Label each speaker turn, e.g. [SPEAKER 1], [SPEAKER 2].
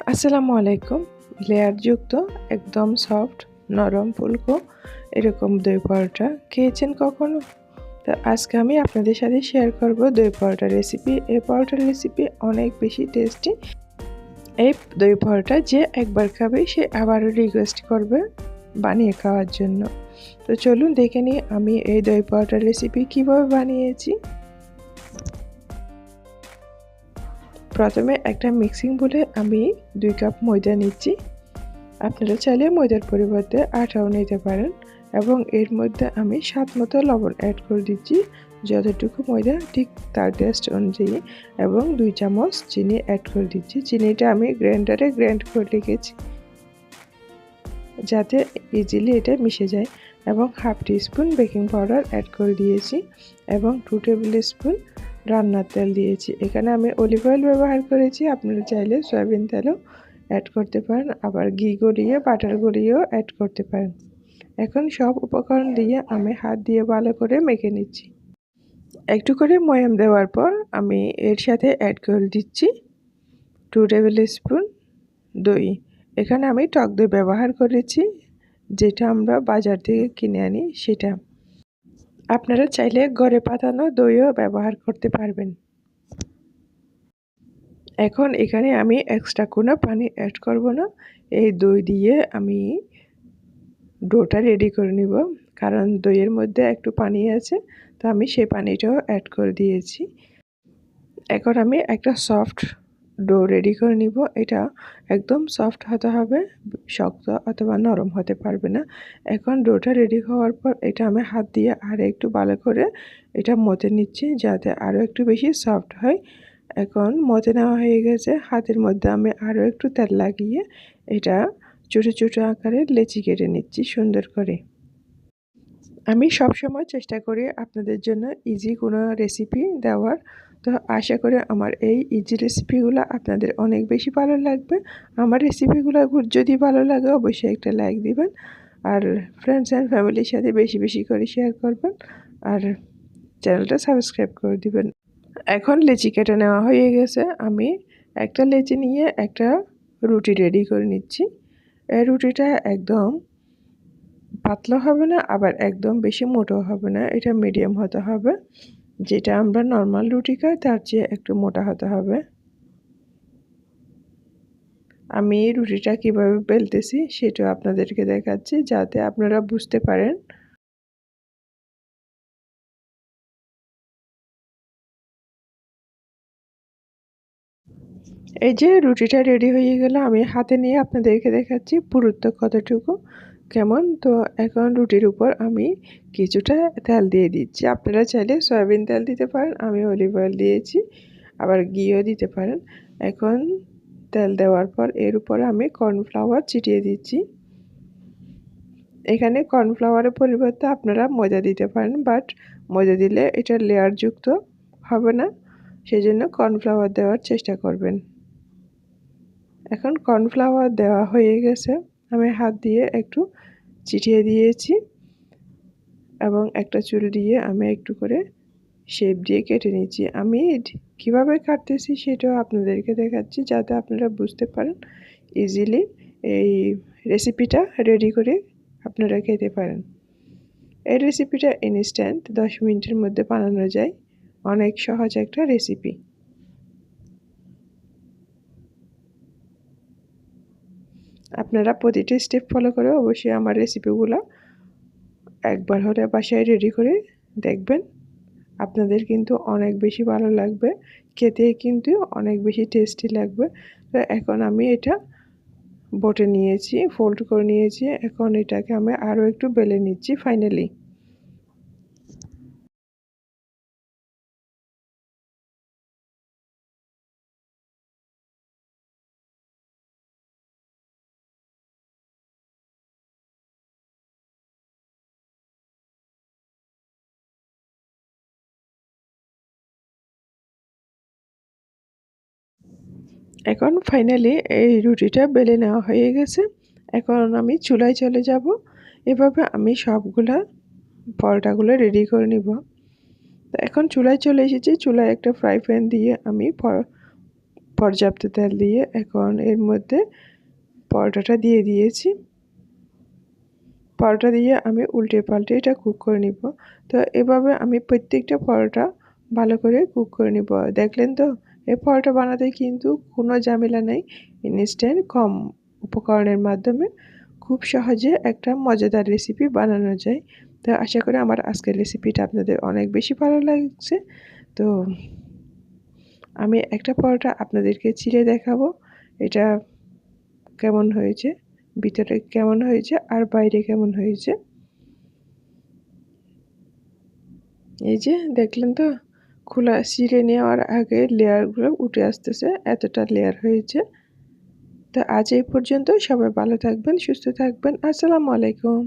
[SPEAKER 1] আসসালামু আলাইকুম। লেয়ারযুক্ত, একদম সফট, নরম ফুলকো, এরকম দই পরোটা খেয়েছেন কখনো? তো আজকে আমি আপনাদের সাথে শেয়ার করব দই পরোটা রেসিপি এই পরোটার রেসিপি অনেক বেশি টেস্টি এই দই পরোটা যে একবার খাবে, সে আবারও রিকোয়েস্ট করবে বানিয়ে খাওয়ার জন্য। তো চলুন দেখে নিই আমি এই দই পরোটার রেসিপি কীভাবে বানিয়েছি। প্রথমে একটা মিক্সিং বলে আমি দুই কাপ ময়দা নিচ্ছি। আপনারা চাইলে ময়দার পরিবর্তে আটাও নিতে পারেন এবং এর মধ্যে আমি স্বাদ মতো লবণ অ্যাড করে দিচ্ছি। যতটুকু ময়দা, ঠিক তার টেস্ট অনুযায়ী এবং দুই চামচ চিনি অ্যাড করে দিচ্ছি। চিনিটা আমি গ্রাইন্ডারে গ্রাইন্ড করে রেখেছি। যাতে ইজিলি এটা মিশে যায় এবং half teaspoon baking powder add করে দিয়েছি এবং টু টেবিল স্পুন রান্নার তেল দিয়েছি। এখানে আমি অলিভ অয়েল ব্যবহার করেছি। আপনারা চাইলে সয়াবিন তেলও অ্যাড করতে পারেন। আবার ঘি গড়িয়ে বাটার গড়িয়েও অ্যাড করতে পারেন। এখন সব উপকরণ দিয়ে আমি হাত দিয়ে ভালো করে মেখে নিচ্ছি। একটু করে ময়াম দেওয়ার পর আমি এর সাথে অ্যাড করে দিচ্ছি টু টেবিল স্পুন দই। এখানে আমি টক দই ব্যবহার করেছি, যেটা আমরা বাজার থেকে কিনে আনি সেটা। আপনারা চাইলে ঘরে পাতানো দইও ব্যবহার করতে পারবেন। এখন এখানে আমি এক্সট্রা কোনো পানি অ্যাড করব না। এই দই দিয়ে আমি ডোটা রেডি করে নিব। কারণ দইয়ের মধ্যে একটু পানি আছে, তো আমি সেই পানিটাও অ্যাড করে দিয়েছি। এখন আমি একটা সফট ডো রেডি করে নিব। এটা একদম সফট হতে হবে, শক্ত অথবা নরম হতে পারবে না। এখন ডোটা রেডি হওয়ার পর এটা আমি হাত দিয়ে আর একটু ভালো করে এটা মতে নিচ্ছি যাতে আরও একটু বেশি সফট হয়। এখন মতে নেওয়া হয়ে গেছে। হাতের মধ্যে আমি আরও একটু তেল লাগিয়ে এটা ছোটো ছোটো আকারে লেচি কেটে নিচ্ছি সুন্দর করে। আমি সবসময় চেষ্টা করি আপনাদের জন্য ইজি কোনো রেসিপি দেওয়ার। তো আশা করি আমার এই ইজি রেসিপিগুলো আপনাদের অনেক বেশি ভালো লাগবে। আমার রেসিপিগুলো যদি ভালো লাগে, অবশ্যই একটা লাইক দিবেন। আর ফ্রেন্ডস অ্যান্ড ফ্যামিলির সাথে বেশি বেশি করে শেয়ার করবেন। আর চ্যানেলটা সাবস্ক্রাইব করে দিবেন। এখন লেচি কেটে নেওয়া হয়ে গেছে। আমি একটা লেচি নিয়ে একটা রুটি রেডি করে নিচ্ছি। এই রুটিটা একদম পাতলা হবে না, আবার একদম বেশি মোটো হবে না। এটা মিডিয়াম হতে হবে। যেটা আমরা নর্মাল রুটি খাই, তার চেয়ে একটু মোটা হতে হবে। আমি এই রুটিটা কীভাবে বেলতেছি সেটা আপনাদেরকে দেখাচ্ছি যাতে আপনারা বুঝতে পারেন। এই যে রুটিটা রেডি হয়ে গেল, আমি হাতে নিয়ে আপনাদেরকে দেখাচ্ছি পুরুত্ব কতটুকু। কেমন? তো এখন রুটির উপর আমি কিছুটা তেল দিয়ে দিচ্ছি। আপনারা চাইলে সয়াবিন তেল দিতে পারেন, আমি অলিভ অয়েল দিয়েছি, আবার ঘিও দিতে পারেন। এখন তেল দেওয়ার পর এর উপর আমি কর্নফ্লাওয়ার ছিটিয়ে দিচ্ছি। এখানে কর্নফ্লাওয়ারের পরিবর্তে আপনারা ময়দা দিতে পারেন বাট ময়দা দিলে এটা লেয়ারযুক্ত হবে না সেই জন্য কর্নফ্লাওয়ার দেওয়ার চেষ্টা করবেন। এখন কর্নফ্লাওয়ার দেওয়া হয়ে গেছে। আমি হাত দিয়ে একটু চিটিয়ে দিয়েছি এবং একটা চুল দিয়ে আমি একটু করে শেপ দিয়ে কেটে নিচ্ছি আমি কীভাবে কাটতেছি সেটাও আপনাদেরকে দেখাচ্ছি যাতে আপনারা বুঝতে পারেন ইজিলি এই রেসিপিটা রেডি করে আপনারা খেতে পারেন। এই রেসিপিটা ইনস্ট্যান্ট দশ মিনিটের মধ্যে বানানো যায়। অনেক সহজ একটা রেসিপি আপনারা প্রতিটি স্টেপ ফলো করে অবশ্যই আমার রেসিপিগুলো একবার হলে বাসায় রেডি করে দেখবেন। আপনাদের কিন্তু অনেক বেশি ভালো লাগবে খেতে কিন্তু অনেক বেশি টেস্টি লাগবে। তো এখন আমি এটা বটে নিয়েছি ফোল্ড করে নিয়েছি, এখন এটাকে আমি আরও একটু বেলে নিচ্ছি ফাইনালি এখন ফাইনালি এই রুটিটা বেলে নেওয়া হয়ে গেছে। এখন আমি চুলায় চলে যাব। এভাবে আমি সবগুলা পরোটাগুলো রেডি করে নিব। তো এখন চুলায় চলে এসেছি। চুলায় একটা ফ্রাই প্যান দিয়ে আমি পর্যাপ্ত তেল দিয়ে এখন এর মধ্যে পরোটাটা দিয়ে দিয়েছি। পরোটা দিয়ে আমি উল্টে পাল্টে এটা কুক করে নিব। তো এভাবে আমি প্রত্যেকটা পরোটা ভালো করে কুক করে নিব। দেখলেন তো? এই পরোটা বানাতে কিন্তু কোনো ঝামেলা নেই। ইনস্ট্যান্ট কম উপকরণের মাধ্যমে খুব সহজে একটা মজাদার রেসিপি বানানো যায়। তো আশা করি আমার আজকের রেসিপিটা আপনাদের অনেক বেশি ভালো লাগছে। তো আমি একটা পরোটা আপনাদেরকে চিড়ে দেখাবো। এটা কেমন হয়েছে, ভিতরে কেমন হয়েছে আর বাইরে কেমন হয়েছে। এই যে, দেখলেন তো? খোলা চিড়ে নেওয়ার আগে লেয়ারগুলো উঠে আসতেছে, এতটা লেয়ার হয়েছে। তো আজ এই পর্যন্ত সবাই ভালো থাকবেন, সুস্থ থাকবেন। আসসালামু আলাইকুম।